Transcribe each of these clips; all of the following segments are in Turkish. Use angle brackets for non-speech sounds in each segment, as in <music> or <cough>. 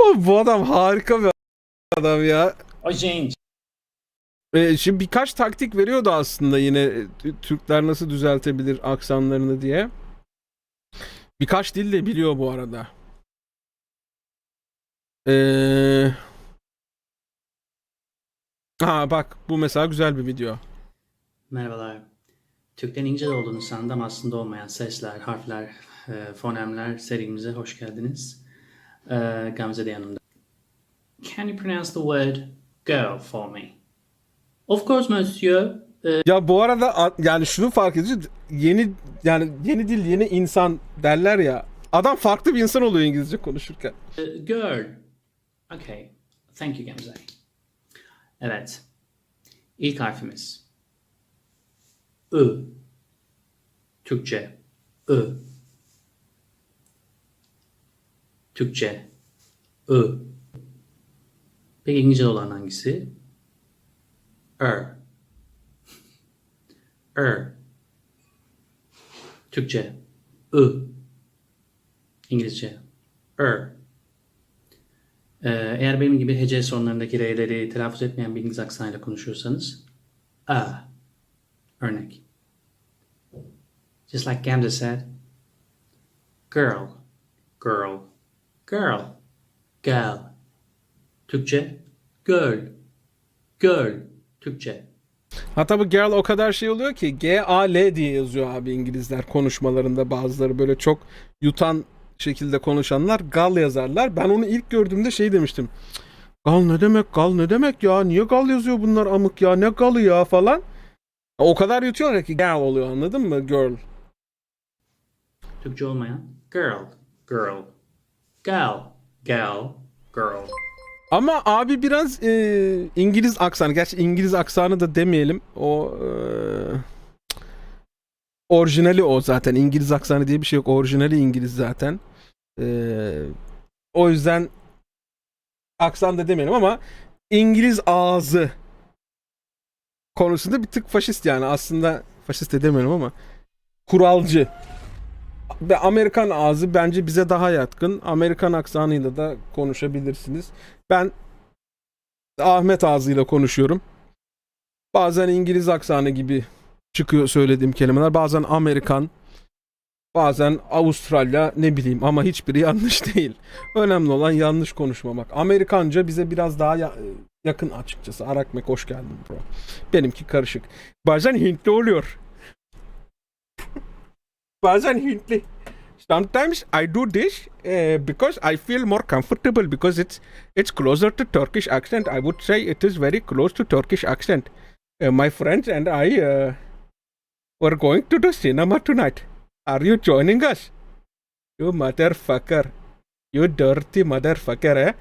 Oğlum bu adam harika bir adam ya. Oi, gente. Ee, şimdi birkaç taktik veriyordu aslında yine e, Türkler nasıl düzeltebilir aksanlarını diye. Birkaç dil de biliyor bu arada. Ee... Ha bak bu mesela güzel bir video. Merhabalar. Türklerin İngilizce olduğunu sandım aslında olmayan sesler, harfler, e, fonemler serimize hoş geldiniz. E, Gamze de yanımda. Can you pronounce the word girl for me? Of course, monsieur. E, Ya bu arada a- yani şunu fark ediyoruz. Yeni yani yeni dil yeni insan derler ya. Adam farklı bir insan oluyor İngilizce konuşurken. e, girl. Okay. Thank you Gamze. Evet. İlk harfimiz. I. Türkçe. I. Türkçe. I. Peki İngilizce olan hangisi? Er. Er. Türkçe. I. İngilizce. Er. Ee, eğer benim gibi hece sonlarındaki R'leri telaffuz etmeyen bir İngiliz aksanıyla konuşuyorsanız A. Örnek. Just like Gamze said. Girl. Girl. Girl. Gal. Türkçe. Girl. Girl. Türkçe. Hatta bu girl o kadar şey oluyor ki G-A-L diye yazıyor abi İngilizler konuşmalarında bazıları böyle çok yutan şekilde konuşanlar gal yazarlar. Ben onu ilk gördüğümde şey demiştim. "Cık, Gal ne demek gal ne demek ya niye gal yazıyor bunlar amık ya ne galı ya falan. O kadar yutuyorlar ki girl oluyor anladın mı girl. Türkçe olmayan. Girl. Girl. Gal. Gal. Girl. Ama abi biraz e, İngiliz aksanı. Gerçi İngiliz aksanı da demeyelim. O e, orijinali o zaten. İngiliz aksanı diye bir şey yok. Orijinali İngiliz zaten. E, o yüzden aksan da demeyelim ama İngiliz ağzı konusunda bir tık faşist yani. Aslında faşist de demeyelim ama kuralcı. Ve Amerikan ağzı bence bize daha yatkın. Amerikan aksanıyla da konuşabilirsiniz. Ben Ahmet ağzıyla konuşuyorum. Bazen İngiliz aksanı gibi çıkıyor söylediğim kelimeler. Bazen Amerikan, bazen Avustralya ne bileyim ama hiçbiri <laughs> yanlış değil. Önemli olan yanlış konuşmamak. Amerikanca bize biraz daha ya- yakın açıkçası. Arakmek hoş geldin bro. Benimki karışık. Bazen Hintli oluyor. Bazen Hintli. Sometimes I do this uh, because I feel more comfortable because it's it's closer to Turkish accent. I would say it is very close to Turkish accent. Uh, my friends and I uh, were going to the cinema tonight. Are you joining us? You motherfucker. You dirty motherfucker eh?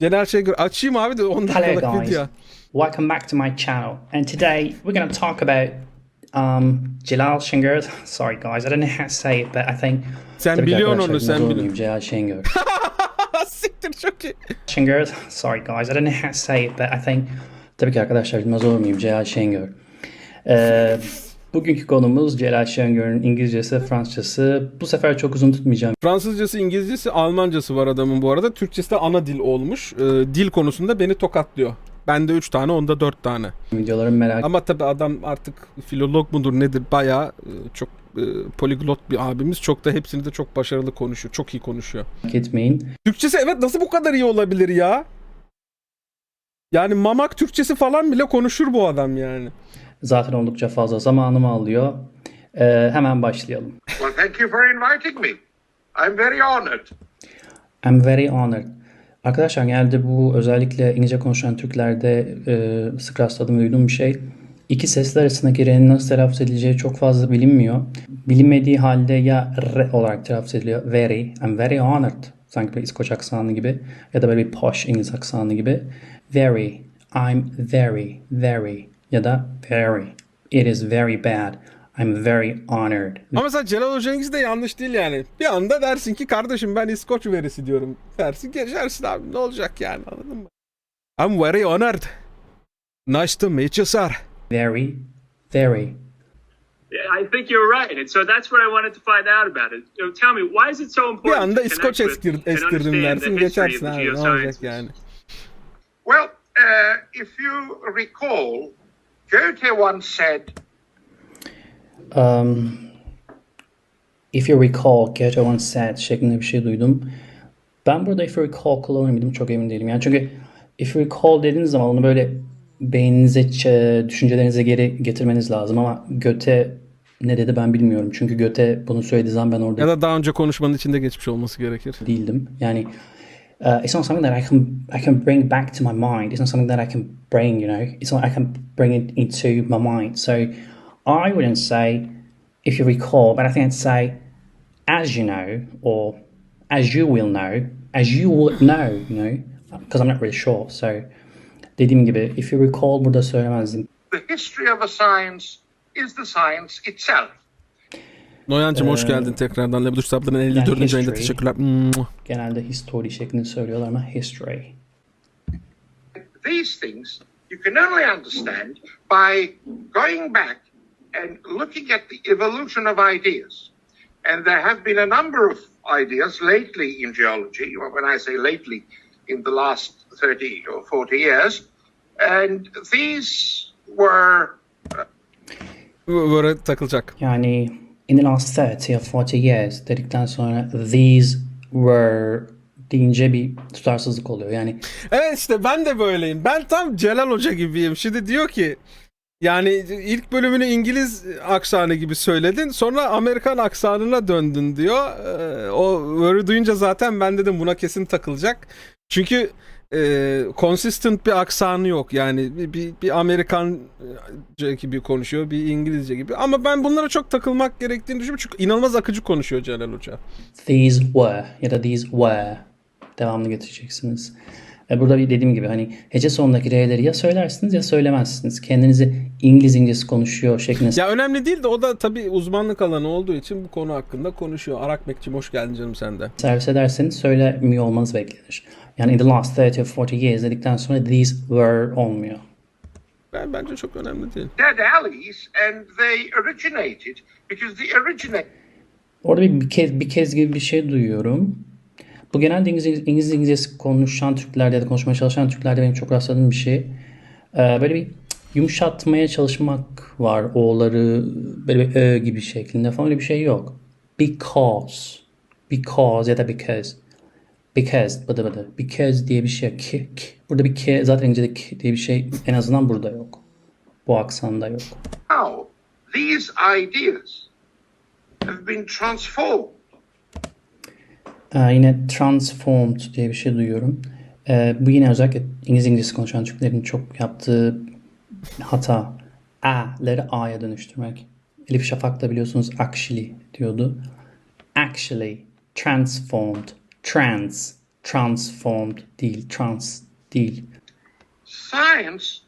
Genel şey gör. Açayım abi de 10 Hello guys, video. welcome back to my channel and today we're going to talk about um, Jalal Şengör. Sorry guys, I don't know how to say it but I think Sen biliyorsun onu sen biliyorsun. Celal <laughs> Şengör. Siktir çok iyi. Şengör. Sorry guys, I don't know how to say it but I think tabii ki arkadaşlar bilmez olur muyum? Celal Şengör. Ee, bugünkü konumuz Celal Şengör'ün İngilizcesi, Fransızcası. Bu sefer çok uzun tutmayacağım Fransızcası, İngilizcesi, Almancası var adamın bu arada. Türkçesi de ana dil olmuş. Ee, dil konusunda beni tokatlıyor. Bende 3 tane, onda 4 tane. videolarımı merak Ama tabii adam artık filolog mudur nedir bayağı e, çok e, poliglot bir abimiz. Çok da hepsini de çok başarılı konuşuyor. Çok iyi konuşuyor. etmeyin. Türkçesi evet nasıl bu kadar iyi olabilir ya? Yani mamak Türkçesi falan bile konuşur bu adam yani. Zaten oldukça fazla zamanımı alıyor. Ee, hemen başlayalım. Well, thank you for inviting me. I'm very honored. I'm very honored. Arkadaşlar genelde bu özellikle İngilizce konuşan Türklerde e, sık rastladığım duyduğum bir şey. İki sesler arasındaki R'nin nasıl telaffuz edileceği çok fazla bilinmiyor. Bilinmediği halde ya R olarak telaffuz ediliyor. Very, I'm very honored. Sanki bir İskoç aksanı gibi ya da böyle bir posh İngiliz aksanı gibi. Very, I'm very, very ya da very. It is very bad. I'm very honored. Ama mesela Celal Hoca'nınki de yanlış değil yani. Bir anda dersin ki kardeşim ben İskoç verisi diyorum. Dersin geçersin abi ne olacak yani anladın mı? I'm very honored. Nice to meet you sir. Very, very. I think you're right, and so that's what I wanted to find out about it. You know, tell me, why is it so Bir important anda to İskoç estir, estirdim dersin geçersin abi ne olacak yani. Well, uh, if you recall, Goethe once said, Um, if you recall, Goethe once said şeklinde bir şey duydum. Ben burada if you recall kullanır mıydım çok emin değilim. Yani çünkü if you recall dediğiniz zaman onu böyle beyninize, ç- düşüncelerinize geri getirmeniz lazım ama Goethe ne dedi ben bilmiyorum. Çünkü Goethe bunu söylediği zaman ben orada Ya da daha önce konuşmanın içinde geçmiş olması gerekir. değildim. Yani uh, it's not something that I can I can bring back to my mind. It's not something that I can bring, you know. It's not I can bring it into my mind. So I wouldn't say if you recall, but I think I'd say as you know or as you will know, as you would know, you know, because I'm not really sure. So they didn't give it. if you recall burada söylemezdim. the history of a science is the science itself. Noyancım hoş uh, geldin tekrardan. Lebuduş Sablı'nın 54. ayında history. teşekkürler. Mua. Genelde history şeklinde söylüyorlar ama history. These things you can only understand by going back and looking at the evolution of ideas. And there have been a number of ideas lately in geology, when I say lately, in the last 30 or 40 years. And these were Böyle takılacak. Yani in the last 30 or 40 years dedikten sonra these were deyince bir tutarsızlık oluyor. Yani Evet işte ben de böyleyim. Ben tam Celal Hoca gibiyim. Şimdi diyor ki yani ilk bölümünü İngiliz aksanı gibi söyledin. Sonra Amerikan aksanına döndün diyor. Ee, o böyle duyunca zaten ben dedim buna kesin takılacak. Çünkü e, consistent bir aksanı yok. Yani bir, bir, bir Amerikanca gibi konuşuyor, bir İngilizce gibi. Ama ben bunlara çok takılmak gerektiğini düşünüyorum. Çünkü inanılmaz akıcı konuşuyor Celal Hoca. these were ya da these were devamlı getireceksiniz. E, Burada bir dediğim gibi hani hece sonundaki R'leri ya söylersiniz ya söylemezsiniz. Kendinizi İngiliz İngiliz konuşuyor şeklinde Ya önemli değil de o da tabii uzmanlık alanı olduğu için bu konu hakkında konuşuyor. Arak Bekçim hoş geldin canım sen de. servis ederseniz söylemiyor olmanız beklenir. Yani in the last 30 or 40 years dedikten sonra these were olmuyor. Ben bence çok önemli değil. dead alleys and they originated because the originate Orada bir, bir kez bir kez gibi bir şey duyuyorum. Bu genelde İngiliz, İngiliz İngilizcesi konuşan Türklerde ya da konuşmaya çalışan Türklerde benim çok rastladığım bir şey. Ee, böyle bir yumuşatmaya çalışmak var. O'ları böyle bir ö gibi şeklinde falan öyle bir şey yok. Because. Because ya da because. Because. Bıdı bıdı. Because diye bir şey yok. Ki, ki. Burada bir ke zaten İngilizce'de ki diye bir şey en azından burada yok. Bu aksanda yok. how these ideas have been transformed yine transformed diye bir şey duyuyorum. Ee, bu yine özellikle İngiliz İngilizce konuşan Türklerin çok yaptığı hata. A'leri A'ya dönüştürmek. Elif Şafak da biliyorsunuz actually diyordu. Actually, transformed, trans, transformed değil, trans değil. science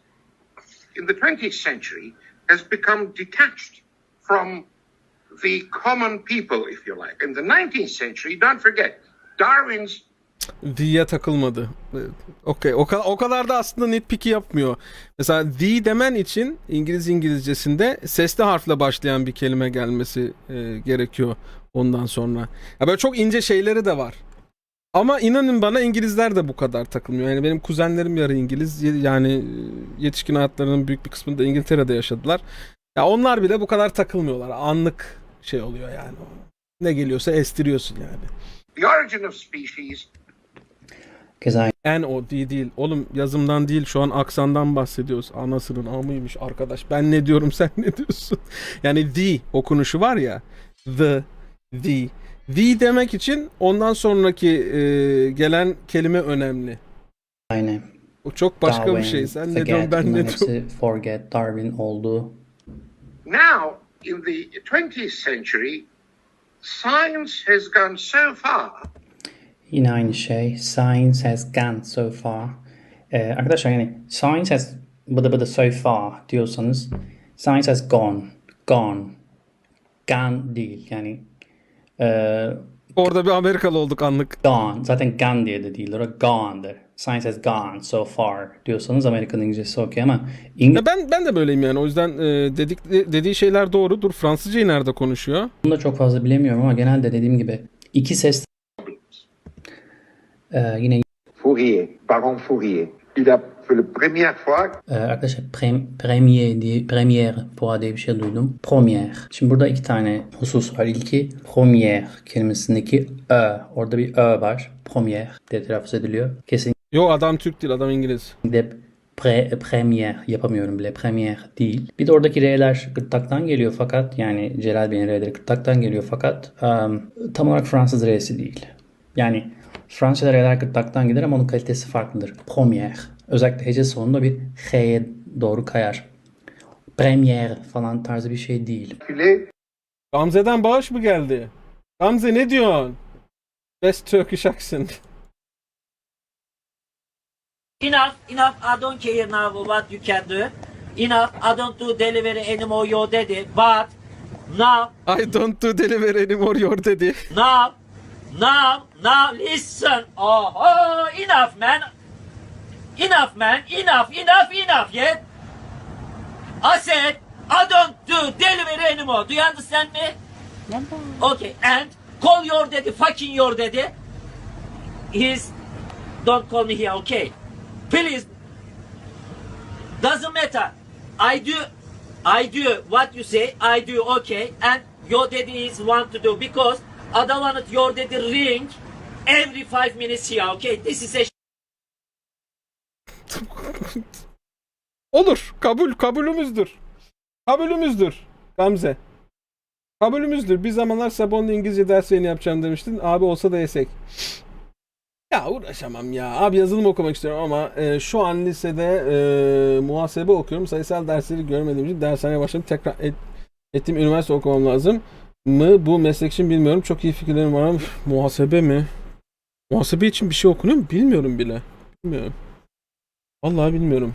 in the 20th century has become detached from the common people, if you like. In the 19th century, don't forget, Darwin's The'ye takılmadı. Okey. O, o kadar da aslında nitpicky yapmıyor. Mesela the demen için İngiliz İngilizcesinde sesli harfle başlayan bir kelime gelmesi e, gerekiyor ondan sonra. Ya böyle çok ince şeyleri de var. Ama inanın bana İngilizler de bu kadar takılmıyor. Yani benim kuzenlerim yarı İngiliz. Yani e, yetişkin hayatlarının büyük bir kısmını da İngiltere'de yaşadılar. Ya onlar bile bu kadar takılmıyorlar. Anlık şey oluyor yani. Ne geliyorsa estiriyorsun yani. the origin of species En o değil değil. Oğlum yazımdan değil şu an aksandan bahsediyoruz. Anasının amıymış arkadaş. Ben ne diyorum <laughs> sen ne diyorsun? Yani the okunuşu var ya. The, the. The demek için ondan sonraki e, gelen kelime önemli. aynı. O çok başka Darwin, bir şey. Sen ne forget, diyorsun ben ne diyorum. forget, Darwin oldu. Now, in the 20th century, science has gone so far Yine aynı şey. Science has gone so far. Uh, ee, arkadaşlar yani science has bıdı bıdı so far diyorsanız science has gone. Gone. Gone değil. Yani e, Orada bir Amerikalı olduk anlık. gone. Zaten gone diye de değildir. O gone'dır. Science has gone so far diyorsanız Amerikan İngilizcesi okey ama İngilizce Ya ben ben de böyleyim yani. O yüzden e, dedik dediği şeyler doğru. Dur Fransızcayı nerede konuşuyor? da çok fazla bilemiyorum ama genelde dediğim gibi iki ses Ee, yine Fourier, baron Fourier. Il a, pour la première fois, Ee, arkadaşlar prem, premier diye première fois diye bir şey duydum. Première. Şimdi burada iki tane husus var. İlki première kelimesindeki ö. Orada bir ö var. Première diye telaffuz ediliyor. Kesinlikle Yo adam Türk değil adam İngiliz. pre, première yapamıyorum bile. Première değil. Bir de oradaki R'ler gırtlaktan geliyor fakat yani Celal Bey'in R'leri gırtlaktan geliyor fakat em, tam olarak Fransız R'si değil. Yani Fransızca R'ler gırtlaktan gider ama onun kalitesi farklıdır. Première. Özellikle hece sonunda bir H'ye doğru kayar. Première falan tarzı bir şey değil. Gamze'den bağış mı geldi? Gamze ne diyorsun? Best Turkish accent. Enough, enough. I don't care now what you can do. Enough. I don't do delivery anymore. Your daddy. But now, I don't do delivery anymore your dedi. now, now, now. Listen. Oh, oh enough, man. Enough, man. Enough, enough, enough. Yeah. I said I don't do delivery anymore. Do you understand me? Okay. And call your daddy. Fucking your daddy. He's. Don't call me here. Okay. Please Doesn't matter. I do, I do what you say. I do okay, and your daddy is want to do because I don't want your daddy ring every five minutes here. Okay, this is a Olur. Kabul. Kabulümüzdür. Kabulümüzdür. Gamze. Kabulümüzdür. Bir zamanlar Sabon'da İngilizce derslerini yapacağım demiştin. Abi olsa da yesek. Ya uğraşamam ya. Abi yazılım okumak istiyorum ama e, şu an lisede e, muhasebe okuyorum. Sayısal dersleri görmediğim için dershaneye başladım. Tekrar et, ettiğim üniversite okumam lazım mı? Bu meslek için bilmiyorum. Çok iyi fikirlerim var ama muhasebe mi? Muhasebe için bir şey okunuyor mu? Bilmiyorum bile. Bilmiyorum. Vallahi bilmiyorum.